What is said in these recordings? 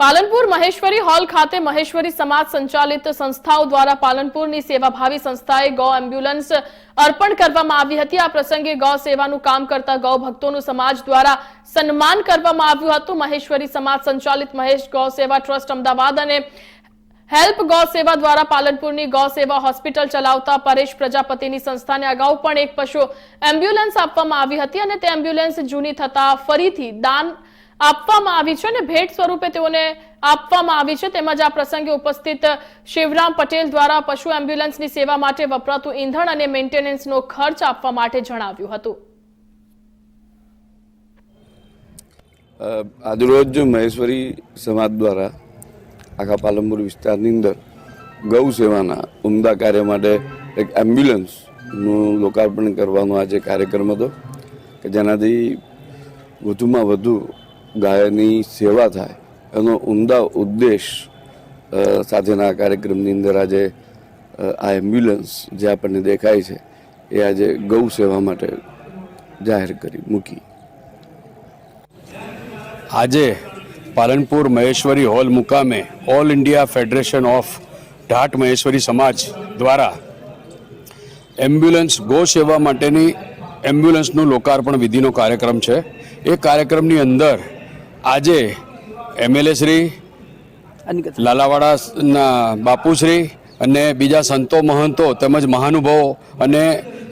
Palanpur Maheshwari hall ખાતે મહેશ્વરી સમાજ સંચાલિત સંસ્થાઓ દ્વારા પાલનપુરની સેવાભાવી સંસ્થાએ ગૌ એમ્બ્યુલન્સ અર્પણ કરવામાં આવી હતી. આ પ્રસંગે ગૌ સેવાનું કામ કરતા ગૌ ભક્તોનું સમાજ દ્વારા સન્માન કરવામાં આવ્યું હતું. મહેશ્વરી સમાજ સંચાલિત મહેશ ગૌ સેવા ટ્રસ્ટ અમદાવાદ અને હેલ્પ ગૌ સેવા દ્વારા પાલનપુરની ગૌ સેવા હોસ્પિટલ ચલાવતા પરેશ પ્રજાપતિની સંસ્થાને અગાઉ પણ એક પશુ એમ્બ્યુલન્સ આપવામાં આવી હતી અને તે એમ્બ્યુલન્સ જૂની થતા ફરીથી દાન આપવામાં આવી છે અને ભેટ સ્વરૂપે તેઓને આપવામાં આવી છે. તેમજ આ પ્રસંગે ઉપસ્થિત શિવરામ પટેલ દ્વારા પશુ એમ્બ્યુલન્સની સેવા માટે વપરાતું ઈંધણ અને મેન્ટેનન્સનો ખર્ચ આપવા માટે જણાવ્યું હતું. આજરોજ મહેશ્વરી સમાજ દ્વારા આખા પાલનપુર વિસ્તારની અંદર ગૌ સેવાના ઉમદા કાર્ય માટે એક એમ્બ્યુલન્સનું લોકાર્પણ કરવાનો આજે કાર્યક્રમ હતો કે જેનાથી વધુમાં વધુ ગાયની સેવા થાય. એનો ઉમદા ઉદ્દેશ સાથેના કાર્યક્રમની અંદર આજે આ એમ્બ્યુલન્સ જે આપણને દેખાય છે, એ આજે ગૌ સેવા માટે જાહેર કરી મૂકી. આજે પાલનપુર મહેશ્વરી હોલ મુકામે all India federation of Dhat Maheshwari સમાજ દ્વારા એમ્બ્યુલન્સ ગૌ સેવા માટેની એમ્બ્યુલન્સનું લોકાર્પણ વિધિનો કાર્યક્રમ છે. એ કાર્યક્રમની અંદર આજે એમએલએ શ્રી લાલાવાડાના બાપુશ્રી અને બીજા સંતો મહંતો તેમજ મહાનુભાવો અને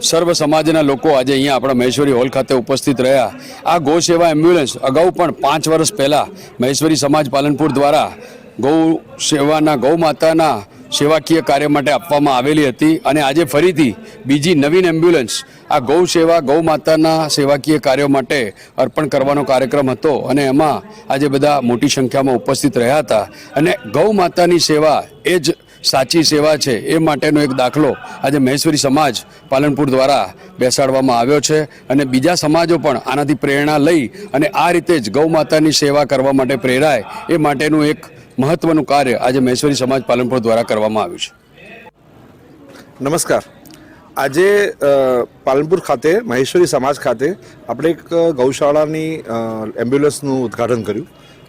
સર્વ સમાજના લોકો આજે અહીંયા આપણા મહેશ્વરી હોલ ખાતે ઉપસ્થિત રહ્યા. આ ગૌ સેવા એમ્બ્યુલન્સ અગાઉ પણ પાંચ વર્ષ પહેલાં મહેશ્વરી સમાજ પાલનપુર દ્વારા ગૌ સેવાના ગૌ માતાના સેવાકીય કાર્ય માટે આપવામાં આવેલી હતી અને આજે ફરીથી બીજી નવીન એમ્બ્યુલન્સ આ ગૌ સેવા, ગૌ માતાના સેવાકીય કાર્યો માટે અર્પણ કરવાનો કાર્યક્રમ હતો અને એમાં આજે બધા મોટી સંખ્યામાં ઉપસ્થિત રહ્યા હતા. અને ગૌ માતાની સેવા એ જ સાચી સેવા છે એ માટેનો એક દાખલો આજે મહેશ્વરી સમાજ પાલનપુર દ્વારા બેસાડવામાં આવ્યો છે. અને બીજા સમાજો પણ આનાથી પ્રેરણા લઈ અને આ રીતે જ ગૌ માતાની સેવા કરવા માટે પ્રેરાય એ માટેનું એક મહત્વનું કાર્ય આજે મહેશ્વરી સમાજ પાલનપુર દ્વારા કરવામાં આવ્યું છે. નમસ્કાર. આજે પાલનપુર ખાતે, મહેશ્વરી સમાજ ખાતે આપણે એક ગૌશાળાની એમ્બ્યુલન્સનું ઉદ્ઘાટન કર્યું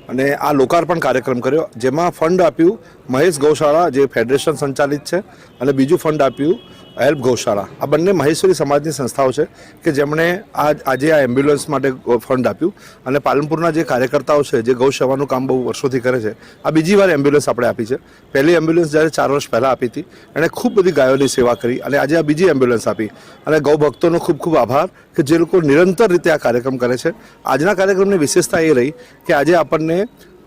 અને આ લોકાર્પણ કાર્યક્રમ કર્યો, જેમાં ફંડ આપ્યું મહેશ ગૌશાળા, જે ફેડરેશન સંચાલિત છે, અને બીજું ફંડ આપ્યું હેલ્પ ગૌશાળા. આ બંને મહેશ્વરી સમાજની સંસ્થાઓ છે કે જેમણે આ આજે આ એમ્બ્યુલન્સ માટે ફંડ આપ્યું અને પાલનપુરના જે કાર્યકર્તાઓ છે, જે ગૌ સેવાનું કામ બહુ વર્ષોથી કરે છે, આ બીજી વાર એમ્બ્યુલન્સ આપણે આપી છે. પહેલી એમ્બ્યુલન્સ જ્યારે ચાર વર્ષ પહેલાં આપી હતી, એણે ખૂબ બધી ગાયોની સેવા કરી અને આજે આ બીજી એમ્બ્યુલન્સ આપી. અને ગૌ ભક્તોનો ખૂબ ખૂબ આભાર કે જે લોકો નિરંતર રીતે આ કાર્યક્રમ કરે છે. આજના કાર્યક્રમની વિશેષતા એ રહી કે આજે આપણને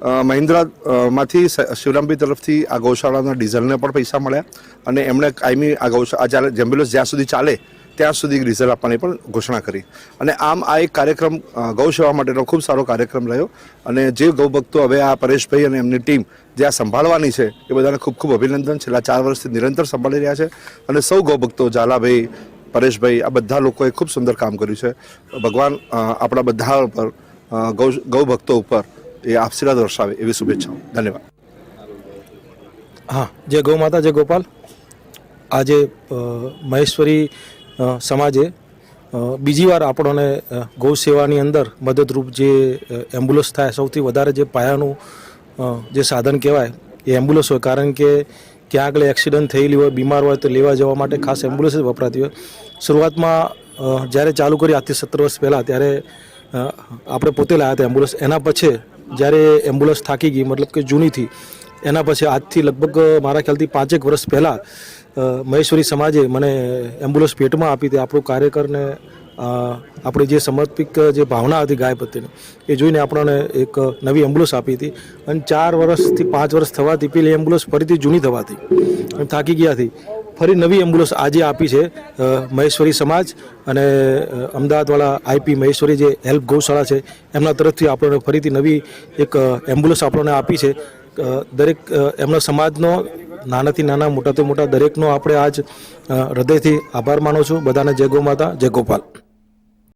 અ, મહિન્દ્રા અ, માંથી સ- શિવરામભાઈ તરફથી આ ગૌશાળાના ડીઝલને પણ પૈસા મળ્યા અને એમણે કાયમી આ ગૌશા જ્યારે ચાલે એમ્બ્યુલન્સ જ્યાં સુધી ચાલે ત્યાં સુધી ડીઝલ આપવાની પણ ઘોષણા કરી. અને આમ આ એક કાર્યક્રમ ગૌસેવા માટેનો ખૂબ સારો કાર્યક્રમ રહ્યો અને જે ગૌભક્તો હવે આ પરેશભાઈ અને એમની ટીમ જે આ સંભાળવાની છે એ બધાને ખૂબ ખૂબ અભિનંદન. છેલ્લા ચાર વર્ષથી નિરંતર સંભાળી રહ્યા છે અને સૌ ગૌભક્તો ઝાલાભાઈ પરેશભાઈ આ બધા લોકોએ ખૂબ સુંદર કામ કર્યું છે. ભગવાન આપણા બધા ઉપર ગૌ ગૌભક્તો ઉપર એ આપશીરા દર્શાવે એવી શુભેચ્છાઓ. ધન્યવાદ. હા, જય ગૌ માતા, જય ગોપાલ. આજે મહેશ્વરી સમાજે બીજી વાર આપણને ગૌ સેવાની અંદર મદદરૂપ જે એમ્બ્યુલન્સ થાય, સૌથી વધારે જે પાયાનું જે સાધન કહેવાય, એ એમ્બ્યુલન્સ હોય. કારણ કે ક્યાં આગળ એક્સિડન્ટ થયેલી હોય, બીમાર હોય, તો લેવા જવા માટે ખાસ એમ્બ્યુલન્સ જ વપરાતી હોય. શરૂઆતમાં જ્યારે ચાલુ કરી, આજથી સત્તર વર્ષ પહેલાં, ત્યારે આપણે પોતે લાવ્યા હતા એમ્બ્યુલન્સ એના પછી જ્યારે એમ્બ્યુલન્સ થાકી ગઈ, મતલબ કે જૂનીથી એના પછી આજથી લગભગ મારા ખ્યાલથી પાંચેક વર્ષ પહેલાં મહેશ્વરી સમાજે મને એમ્બ્યુલન્સ ભેટમાં આપી હતી. આપણું કાર્યકરને આપણી જે સમર્પિત જે ભાવના હતી ગાય પ્રત્યેની એ જોઈને આપણને એક નવી એમ્બ્યુલન્સ આપી હતી. અને ચાર વર્ષથી પાંચ વર્ષ થવાથી પેલી એમ્બ્યુલન્સ ફરીથી જૂની થવાથી થાકી ગયાથી ફરી નવી એમ્બ્યુલન્સ આજે આપી છે મહેશ્વરી સમાજ અને અમદાવાદવાળા આઈપી મહેશ્વરી જે હેલ્પ ગૌશાળા છે, એમના તરફથી આપણને ફરીથી નવી એક એમ્બ્યુલન્સ આપણને આપી છે. દરેક એમના સમાજનો, નાનાથી નાના, મોટાથી મોટા દરેકનો આપણે આજ હૃદયથી આભાર માનું છું. બધાને જય ગૌ માતા, જય ગોપાલ.